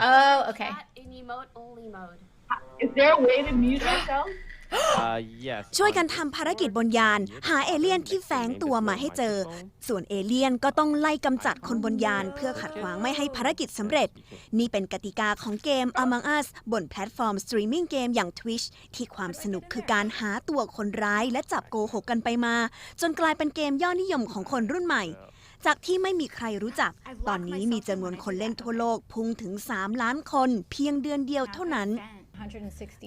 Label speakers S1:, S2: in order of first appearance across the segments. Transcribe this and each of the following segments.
S1: Oh, okay.
S2: Not in emote only mode.
S3: Is there a way to mute ourselves?
S4: Uh, yes.
S5: ช่วย
S4: on
S5: กันทำภารกิจบนยาน หาเอเลี่ยนที่แฝงตัวมาให้เจอ ส่วนเอเลี่ยนก็ต้องไล่กำจัดคนบนยาน เพื่อขัดขวางไม่ให้ภารกิจสำเร็จ นี่เป็นกติกาของเกม Among Us บนแพลตฟอร์มสตรีมมิ่งเกมอย่าง Twitch ที่ความสนุกคือการหาตัวคนร้ายและจับโกหกกันไปมา จนกลายเป็นเกมยอดนิยมของคนรุ่นใหม่ จากที่ไม่มีใครรู้จัก ตอนนี้มีจำนวนคนเล่นทั่วโลกพุ่งถึง 3 ล้านคนเพียงเดือนเดียวเท่านั้น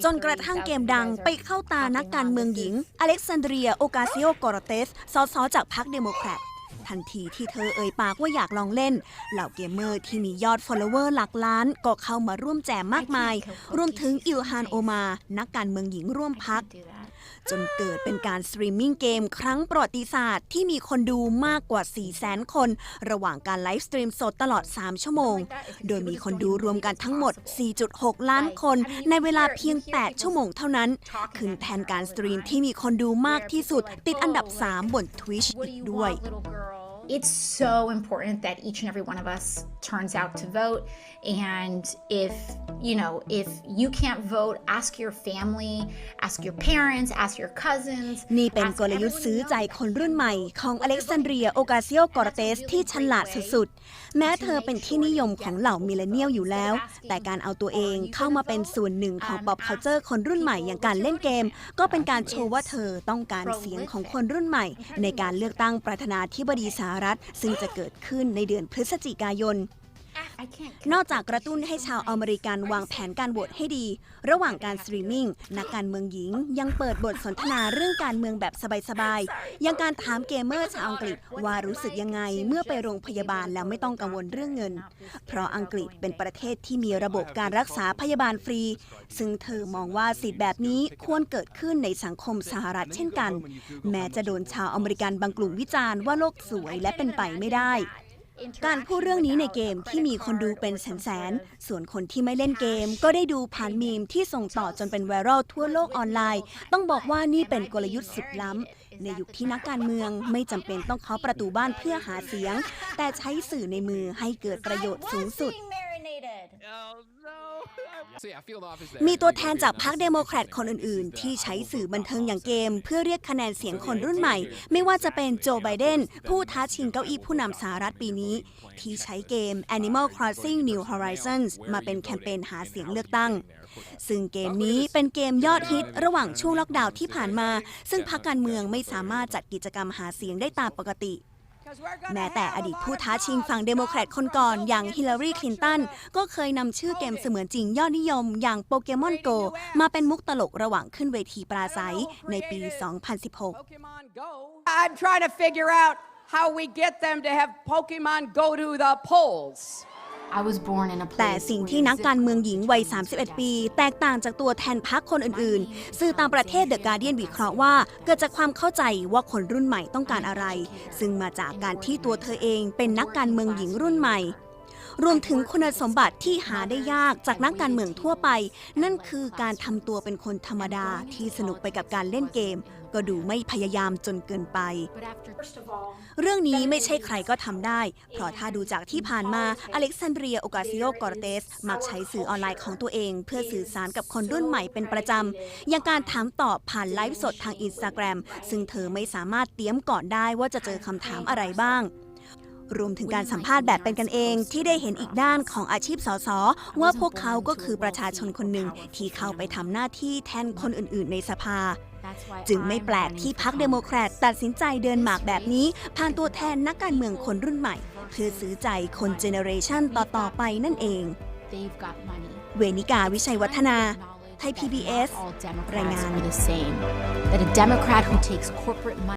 S5: จนกระทั่งเกมดังไปเข้าตานักการเมืองหญิง อเล็กซานเดรีย โอกาซิโอกอร์เตส สสจากพรรคเดโมแครตทันทีที่เธอเอ่ยปากว่าอยากลองเล่น เหล่าเกมเมอร์ที่มียอดฟอลโลเวอร์หลักล้านก็เข้ามาร่วมแจมมากมาย รวมถึงอิลฮานโอมา นักการเมืองหญิงร่วมพัก จนเกิดเป็นการสตรีมมิ่งเกมครั้งประวัติศาสตร์ที่มีคนดูมากกว่า 4 0 0 0 0 0 คน ระหว่างการไลฟ์สตรีมสดตลอด 3 ชั่วโมง โดยมีคนดูรวมกันทั้งหมด 4.6 ล้านคน ในเวลาเพียง 8 ชั่วโมงเท่านั้นขึ้นแทนการสตรีมที่มีคนดูมากที่สุด ติดอันดับ 3 บน Twitch อีกด้วย
S1: It's so important that each and every one of us turns out to vote. And if, you know, if you can't vote, ask your family, ask your parents, ask your cousins.
S5: นี่เป็น
S1: ask
S5: กลยุทธ์
S1: everyone
S5: ซื้อ
S1: you know.
S5: ใจคนรุ่นใหม่ของอเล็กซานเดรีย โอกาซิโอกอร์เตสที่ฉลาดสุดๆ แม้เธอเป็นที่นิยมของเหล่ามิเลเนียลอยู่แล้ว แต่การเอาตัวเองเข้ามาเป็นส่วนหนึ่งของ pop culture คนรุ่นใหม่อย่างการเล่นเกม ก็เป็นการโชว์ว่าเธอต้องการเสียงของคนรุ่นใหม่ ในการเลือกตั้งประธานาธิบดีสหรัฐ ซึ่งจะเกิดขึ้นในเดือนพฤศจิกายน นอกจากกระตุ้นให้ชาวอเมริกันวางแผนการโหวตให้ดี ระหว่างการสตรีมมิ่งนักการเมืองหญิง ยังเปิดบทสนทนาเรื่องการเมืองแบบสบายๆยังการถามเกมเมอร์ชาวอังกฤษว่ารู้สึกยังไงเมื่อไปโรงพยาบาลแล้วไม่ต้องกังวลเรื่องเงิน เพราะอังกฤษเป็นประเทศที่มีระบบการรักษาพยาบาลฟรี ซึ่งเธอมองว่าสิทธิ์แบบนี้ควรเกิดขึ้นในสังคมสหรัฐเช่นกัน แม้จะโดนชาวอเมริกันบางกลุ่มวิจารณ์ว่าโลกสวยและเป็นไปไม่ได้ การพูดเรื่องนี้ในเกมที่มีคนดูเป็นแสนๆ ส่วนคนที่ไม่เล่นเกม ก็ได้ดูผ่านมีมที่ส่งต่อจนเป็นไวรัลทั่วโลกออนไลน์ ต้องบอกว่านี่เป็นกลยุทธ์สุดล้ำ ในยุคที่นักการเมืองไม่จำเป็นต้องเคาะประตูบ้านเพื่อหาเสียง แต่ใช้สื่อในมือให้เกิดประโยชน์สูงสุด มีตัวแทนจากพรรคเดโมแครตคนอื่น ๆ ที่ใช้สื่อบันเทิงอย่างเกม เพื่อเรียกคะแนนเสียงคนรุ่นใหม่ ไม่ว่าจะเป็นโจไบเดน ผู้ท้าชิงเก้าอี้ผู้นำสหรัฐปีนี้ ที่ใช้เกม Animal Crossing New Horizons มาเป็นแคมเปญหาเสียงเลือกตั้ง ซึ่งเกมนี้เป็นเกมยอดฮิตระหว่างช่วงล็อกดาวน์ที่ผ่านมา ซึ่งพรรคการเมืองไม่สามารถจัดกิจกรรมหาเสียงได้ตามปกติ แม้แต่อดีตผู้ท้าชิงฝั่งเดโมแครตคนก่อนอย่างฮิลลารีคลินตันก็เคยนำชื่อเกมเสมือนจริงยอดนิยมอย่างโปเกมอนโกมาเป็นมุกตลกระหว่างขึ้นเวทีปราศัยในปี 2016
S6: Pokemon Go. I'm trying to figure out how we get them to have Pokemon go to the polls.
S2: I was born in a
S5: แต่
S2: place
S5: สิ่ง
S2: where
S5: ที่นักการเมืองหญิงวัย 31 ปี แตกต่างจากตัวแทนพรรคคนอื่นๆ สื่อต่างประเทศเดอะการเดียนวิเคราะห์ว่า เกิดจากความเข้าใจว่าคนรุ่นใหม่ต้องการอะไร ซึ่งมาจากการที่ตัวเธอเองเป็นนักการเมืองหญิงรุ่นใหม่ รวมถึงคุณสมบัติที่หาได้ยากจากนักการเมืองทั่วไป นั่นคือการทำตัวเป็นคนธรรมดาที่สนุกไปกับการเล่นเกม ก็ดูไม่พยายามจนเกินไป เรื่องนี้ไม่ใช่ใครก็ทำได้ เพราะถ้าดูจากที่ผ่านมาอเล็กซานเดรียโอกาซิโอกอร์เตส มักใช้สื่อออนไลน์ของตัวเอง เพื่อสื่อสารกับคนรุ่นใหม่เป็นประจำ อย่างการถามตอบผ่านไลฟ์สดทางอินสตาแกรมซึ่งเธอไม่สามารถเตรียมก่อนได้ว่าจะเจอคำถามอะไรบ้าง รวมถึงการสัมภาษณ์แบบเป็นกันเอง ที่ได้เห็นอีกด้านของอาชีพสสว่าพวกเขาก็คือประชาชนคนหนึ่งที่เข้าไปทำหน้าที่แทนคนอื่น ๆ ในสภา
S2: that's why
S5: จึงไม่
S2: I'm
S5: แปลก
S2: running
S5: ที่
S2: for
S5: พรรคเดโมแครตตัดสินใจเดินหมากแบบนี้ ผ่านตัวแทนนักการเมืองคนรุ่นใหม่ เพื่อซื้อใจคนเจเนอเรชันต่อ ๆ ไปนั่นเอง
S2: They've got money.
S5: เวนิกาวิชัยวัฒนาไทย PBS
S2: All Democrats
S5: รายงาน